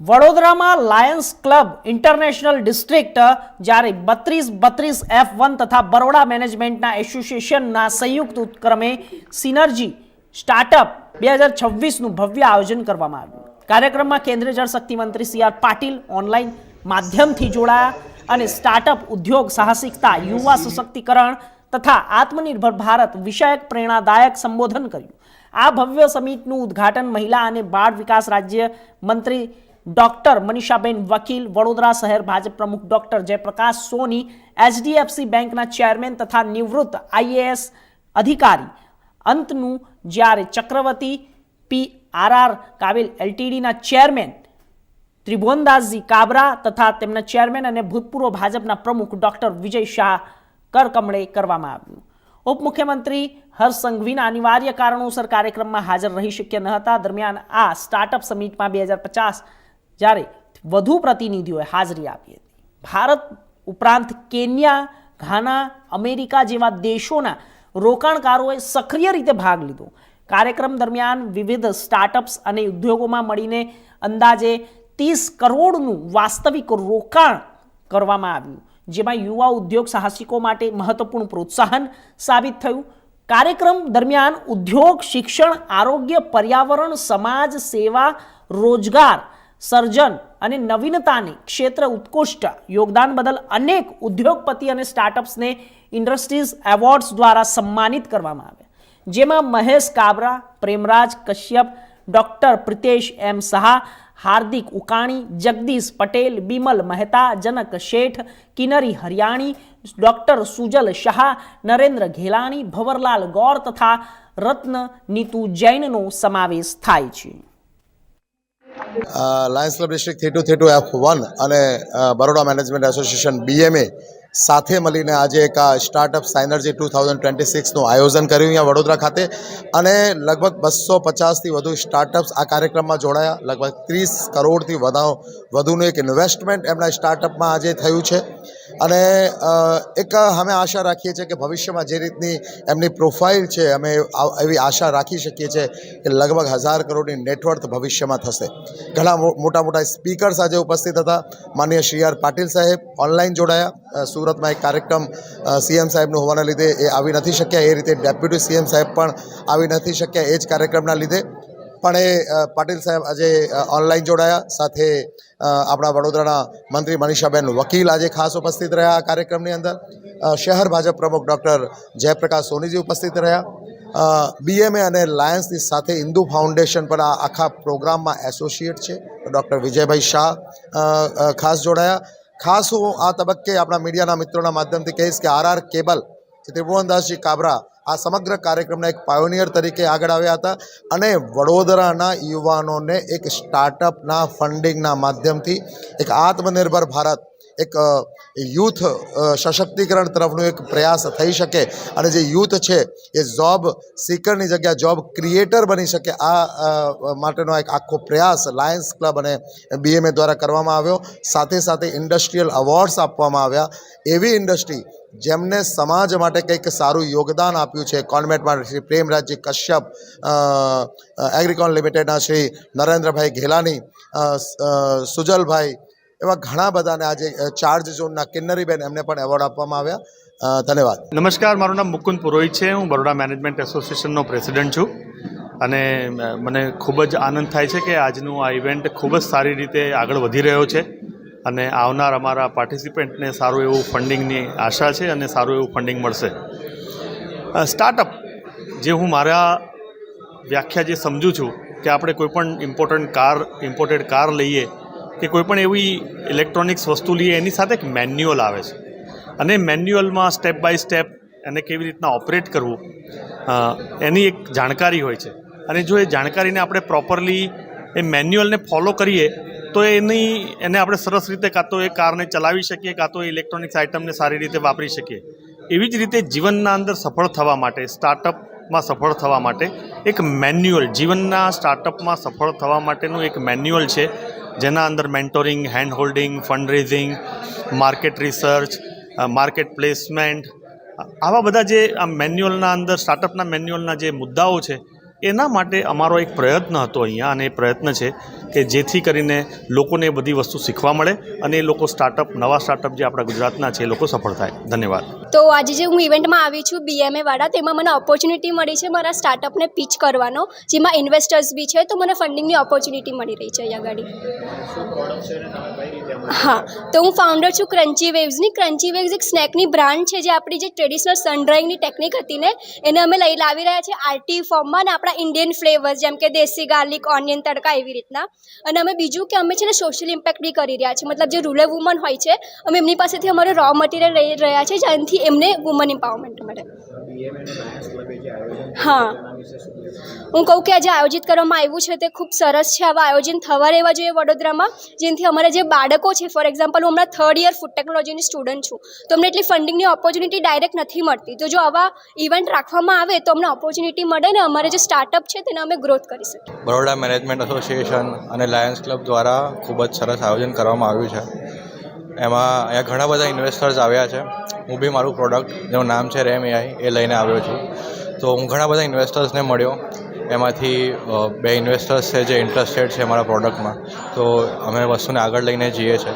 વડોદરામાં Lions club international district, જ્યારે બત્રીસ બત્રીસ એફ વન તથા બરોડા મેનેજમેન્ટના એસોસિએશનના સંયુક્ત ઉપક્રમે સિનર્જી સ્ટાર્ટઅપ બે હજાર છવ્વીસનું ભવ્ય આયોજન કરવામાં આવ્યું. કાર્યક્રમમાં કેન્દ્રીય જળશક્તિ મંત્રી સી આર પાટીલ ઓનલાઈન માધ્યમથી જોડાયા અને સ્ટાર્ટઅપ ઉદ્યોગ સાહસિકતા, યુવા સશક્તિકરણ તથા આત્મનિર્ભર ભારત વિષયક પ્રેરણાદાયક સંબોધન કર્યું. આ ભવ્ય સમિટનું ઉદ્ઘાટન મહિલા અને બાળ વિકાસ રાજ્ય મંત્રી ડોક્ટર મનીષાબેન વકીલ, વડોદરા શહેર ભાજપ પ્રમુખ ડોક્ટર જયપ્રકાશ સોની, એચડીએફસી બેંકના ચેરમેન તથા નિવૃત્ત આઈએએસ અધિકારી અંતનું જ્યારે Chakravarti P R R Kabil એલટીડીના chairman ત્રિભુવનદાસજી કાબરા તથા તેમના ચેરમેન અને ભૂતપૂર્વ ભાજપના પ્રમુખ ડોક્ટર વિજય શાહ કરકમળે કરવામાં આવ્યું. ઉપમુખ્યમંત્રી હર્ષ સંઘવીના અનિવાર્ય કારણોસર કાર્યક્રમમાં હાજર રહી શક્ય ન હતા. દરમિયાન આ સ્ટાર્ટઅપ સમિટમાં બે હજાર પચાસ જ્યારે વધુ પ્રતિનિધિઓએ હાજરી આપી હતી. ભારત ઉપરાંત કેન્યા, ઘાના, અમેરિકા જેવા દેશોના રોકાણકારોએ સક્રિય રીતે ભાગ લીધો. કાર્યક્રમ દરમિયાન વિવિધ સ્ટાર્ટઅપ્સ અને ઉદ્યોગોમાં મળીને અંદાજે ત્રીસ કરોડનું વાસ્તવિક રોકાણ કરવામાં આવ્યું, જેમાં યુવા ઉદ્યોગ સાહસિકો માટે મહત્વપૂર્ણ પ્રોત્સાહન સાબિત થયું. કાર્યક્રમ દરમિયાન ઉદ્યોગ, શિક્ષણ, આરોગ્ય, પર્યાવરણ, સમાજ, સેવા, રોજગાર સર્જન અને નવીનતાને ક્ષેત્ર ઉત્કૃષ્ટ યોગદાન બદલ અનેક ઉદ્યોગપતિ અને સ્ટાર્ટઅપ્સને ઇન્ડસ્ટ્રીઝ એવોર્ડ્સ દ્વારા સન્માનિત કરવામાં આવ્યા. જેમાં Mahesh Kabra, Premraj Kashyap, doctor Pritesh M Shah Hardik Ukani, Jagdish Patel, Bimal Mehta, Janak Sheth, Kinari Hariyani, doctor Sujal Shah Narendra Ghelani, Bhanwarlal Gaur તથા રત્ન નીતુ જૈનનો સમાવેશ થાય છે. Lions club district three two three two F one અને Baroda management association બીએમએ સાથે મળીને આજે એક આ startup synergy two thousand twenty સિક્સનું આયોજન કર્યું અહીંયા વડોદરા ખાતે. અને લગભગ બસો પચાસથી વધુ સ્ટાર્ટઅપ્સ આ કાર્યક્રમમાં જોડાયા. લગભગ ત્રીસ કરોડથી વધારો વધુનું એક ઇન્વેસ્ટમેન્ટ એમના સ્ટાર્ટઅપમાં આજે થયું છે. અને એક અમે આશા રાખીએ છીએ કે ભવિષ્યમાં જે રીતની એમની પ્રોફાઇલ છે, અમે એવી આશા રાખી શકીએ છીએ કે લગભગ હજાર કરોડની નેટવર્થ ભવિષ્યમાં થશે. ઘણા મોટા મોટા સ્પીકર્સ આજે ઉપસ્થિત હતા. માનનીય શ્રી આર પાટીલ સાહેબ ઓનલાઈન જોડાયા. સુરતમાં એક કાર્યક્રમ સીએમ સાહેબનું હોવાના લીધે એ આવી નથી શક્યા. એ રીતે ડેપ્યુટી સીએમ સાહેબ પણ આવી નથી શક્યા એ જ કાર્યક્રમના લીધે. પણ એ પાટીલ સાહેબ આજે ઓનલાઈન જોડાયા. સાથે આપણા વડોદરાના મંત્રી મનીષાબેન વકીલ આજે ખાસ ઉપસ્થિત રહ્યા આ કાર્યક્રમની અંદર. શહેર ભાજપ પ્રમુખ ડૉક્ટર જયપ્રકાશ સોનીજી ઉપસ્થિત રહ્યા. બીએમએ અને લાયન્સની સાથે ઇન્દુ ફાઉન્ડેશન પણ આ આખા પ્રોગ્રામમાં એસોસિએટ છે. ડૉક્ટર વિજયભાઈ શાહ ખાસ જોડાયા. ખાસ હું આ તબક્કે આપણા મીડિયાના મિત્રોના માધ્યમથી કહીશ કે આર આર કેબલ ત્રિભુવનદાસજી કાબરા આ સમગ્ર કાર્યક્રમના એક પાયોનિયર તરીકે આગળ આવ્યા હતા અને વડોદરાના યુવાનોને એક સ્ટાર્ટઅપના ફંડિંગના માધ્યમથી એક આત્મનિર્ભર ભારત, એક યુથ સશક્તિકરણ તરફનો એક પ્રયાસ થઈ શકે અને જે યુથ છે એ જોબ સીકરની જગ્યા જોબ ક્રિએટર બની શકે આ માટેનો એક આખો પ્રયાસ લાયન્સ ક્લબ અને બીએમએ દ્વારા કરવામાં આવ્યો. સાથે સાથે ઇન્ડસ્ટ્રીયલ અવોર્ડ્સ આપવામાં આવ્યા. એવી ઇન્ડસ્ટ્રી જેમને સમાજ માટે કંઈક સારું યોગદાન આપ્યું છે. કોન્વેન્ટમાં શ્રી પ્રેમરાજજી કશ્યપ એગ્રીકોન લિમિટેડના શ્રી નરેન્દ્રભાઈ ઘેલાની સુજલભાઈ એવા ઘણા બધાને આજે ચાર્જ ઝોનના કિન્નરીબેન એમને પણ એવોર્ડ આપવામાં આવ્યા. ધન્યવાદ. નમસ્કાર, મારું નામ મુકુંદ પુરોહિત છે. હું બરોડા મેનેજમેન્ટ એસોસિએશનનો પ્રેસિડન્ટ છું. અને મને ખૂબ જ આનંદ થાય છે કે આજનું આ ઇવેન્ટ ખૂબ જ સારી રીતે આગળ વધી રહ્યો છે. અને આવનાર અમારા પાર્ટિસિપેન્ટને સારું એવું ફંડિંગની આશા છે અને સારું એવું ફંડિંગ મળશે. સ્ટાર્ટઅપ જે હું મારા વ્યાખ્યા જે સમજું છું કે આપણે કોઈપણ ઇમ્પોર્ટન્ટ કાર ઇમ્પોર્ટેડ કાર લઈએ કે કોઈપણ એવી ઇલેક્ટ્રોનિક્સ વસ્તુ લઈએ, એની સાથે એક મેન્યુઅલ આવે છે. અને મેન્યુઅલમાં સ્ટેપ બાય સ્ટેપ એને કેવી રીતના ઓપરેટ કરવું એની એક જાણકારી હોય છે. અને જો એ જાણકારીને આપણે પ્રોપરલી એ મેન્યુઅલને ફોલો કરીએ તો એની, એને આપણે સરસ રીતે કાં તો એ કારને ચલાવી શકીએ, કાં તો ઇલેક્ટ્રોનિક્સ આઇટમને સારી રીતે વાપરી શકીએ. એવી જ રીતે જીવનના અંદર સફળ થવા માટે, સ્ટાર્ટઅપમાં સફળ થવા માટે એક મેન્યુઅલ, જીવનના સ્ટાર્ટઅપમાં સફળ થવા માટેનું એક મેન્યુઅલ છે, જેના અંદર mentoring hand holding fund raising market research market placement, આવા બધા જે આ મેન્યુઅલના અંદર, સ્ટાર્ટઅપના મેન્યુઅલના જે મુદ્દાઓ છે એના માટે અમારો એક પ્રયત્ન હતો અહીંયા, અને એ પ્રયત્ન છે કે જેથી કરીને લોકોને બધી વસ્તુ શીખવા મળે અને એ લોકો સ્ટાર્ટઅપ નવા સ્ટાર્ટઅપ જે આપણા ગુજરાતના છે એ લોકો સફળ થાય. ધન્યવાદ. તો આજે જે હું ઇવેન્ટમાં આવી છું બીએમએ વાળા, તેમાં મને ઓપોર્ચ્યુનિટી મળી છે મારા સ્ટાર્ટઅપને પીચ કરવાનો, જેમાં ઇન્વેસ્ટર્સ બી છે, તો મને ફંડિંગની ઓપોર્ચ્યુનિટી મળી રહી છે અહીંયા આગળ હા, તો હું ફાઉન્ડર છું ક્રન્ચી વેવ્સની ક્રન્ચી વેવ્સ એક સ્નેકની બ્રાન્ડ છે, જે આપણી જે ટ્રેડિશનલ સન ડ્રાઈંગની ટેકનિક હતી ને, એને અમે લઈ લાવી રહ્યા છીએ આરટી ફોર્મમાં અને આપણા ઇન્ડિયન ફ્લેવર્સ જેમ કે દેશી ગાર્લિક ઓનિયન તડકા એવી રીતના. અને અમે બીજું કે અમે છે ને સોશિયલ ઇમ્પેક્ટ બી કરી રહ્યા છીએ. મતલબ જે રૂરલ વુમન હોય છે, અમે એમની પાસેથી અમારું રો મટીરિયલ લઈ રહ્યા છીએ, જેનાથી એમને વુમન એમ્પાવરમેન્ટ મળે. હા. હું કહું કે આજે આયોજિત કરવામાં આવ્યું છે તે ખૂબ સરસ છે. આવા આયોજન થવા રહેવા જોઈએ વડોદરામાં જેનાથી અમારા જે બાળકો છે ફોર એક્ઝામ્પલ હું હમણાં થર્ડ યર ફૂડ ટેકનોલોજીની સ્ટુડન્ટ છું તો અમને એટલી ફંડિંગની ઓપોર્ચ્યુનિટી ડાયરેક્ટ નથી મળતી. તો જો આવા ઇવેન્ટ રાખવામાં આવે તો અમને ઓપોર્ચ્યુનિટી મળે ને અમારે જે સ્ટાર્ટઅપ છે તેને અમે ગ્રોથ કરી શકીએ. બરોડા મેનેજમેન્ટ એસોસિએશન અને લાયન્સ ક્લબ દ્વારા ખૂબ જ સરસ આયોજન કરવામાં આવ્યું છે. એમાં અહીંયા ઘણા બધા ઇન્વેસ્ટર્સ આવ્યા છે. હું બી મારું પ્રોડક્ટ જેનું નામ છે રેમ એઆઈ એ લઈને આવ્યો છું. તો હું ઘણા બધા ઇન્વેસ્ટર્સને મળ્યો. એમાંથી બે ઇન્વેસ્ટર્સ છે જે ઇન્ટરેસ્ટેડ છે મારા પ્રોડક્ટમાં તો અમે વસ્તુને આગળ લઈને જઈએ છીએ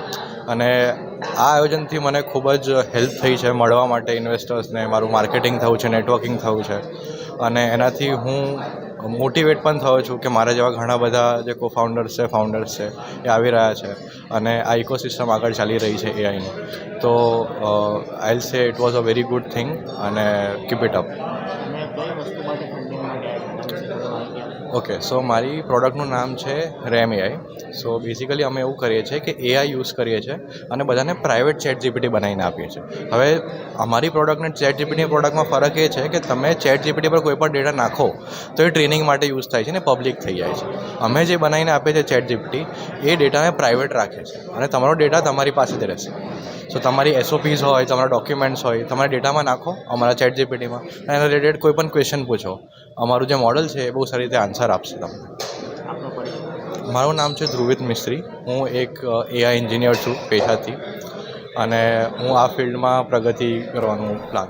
અને આ આયોજનથી મને ખૂબ જ હેલ્પ થઈ છે મળવા માટે ઇન્વેસ્ટર્સને મારું માર્કેટિંગ થયું છે નેટવર્કિંગ થયું છે. અને એનાથી હું મોટિવેટ પણ થયો છું કે મારા જેવા ઘણા બધા જે કો ફાઉન્ડર્સ છે ફાઉન્ડર્સ છે, એ આવી રહ્યા છે અને આ ઇકોસિસ્ટમ આગળ ચાલી રહી છે એઆઈની તો I'll say it was a very good thing અને keep it up okay so મારી પ્રોડક્ટનું નામ છે રેમ એઆઈ સો બેઝિકલી અમે એવું કરીએ છીએ કે એઆઈ યુઝ કરીએ છીએ અને બધાને પ્રાઇવેટ ચેટ જીપીટી બનાવીને આપીએ છીએ. હવે અમારી પ્રોડક્ટને ચેટ જીપીટી પ્રોડક્ટમાં ફરક એ છે કે તમે ચેટ જીપીટી પર કોઈ પણ ડેટા નાખો તો એ ટ્રેનિંગ માટે યુઝ થાય છે ને પબ્લિક થઈ જાય છે. અમે જે બનાવીને આપીએ છીએ ચેટ જીપીટી એ ડેટાને પ્રાઇવેટ રાખે છે અને તમારો ડેટા તમારી પાસે જ રહેશે. સો તમારી એસઓપીઝ હોય તમારા ડોક્યુમેન્ટ્સ હોય તમારા ડેટામાં નાખો અમારા ચેટ જીપીટીમાં અને એના રિલેટેડ કોઈ પણ ક્વેશ્ચન પૂછો અમારું જે મોડલ છે એ બહુ સારી રીતે આન્સર આપશે તમને. મારું નામ છે ધ્રુવિત મિસ્ત્રી. હું એક એઆઈ એન્જિનિયર છું પેશાથી. અને હું આ ફિલ્ડમાં પ્રગતિ કરવાનું પ્લાન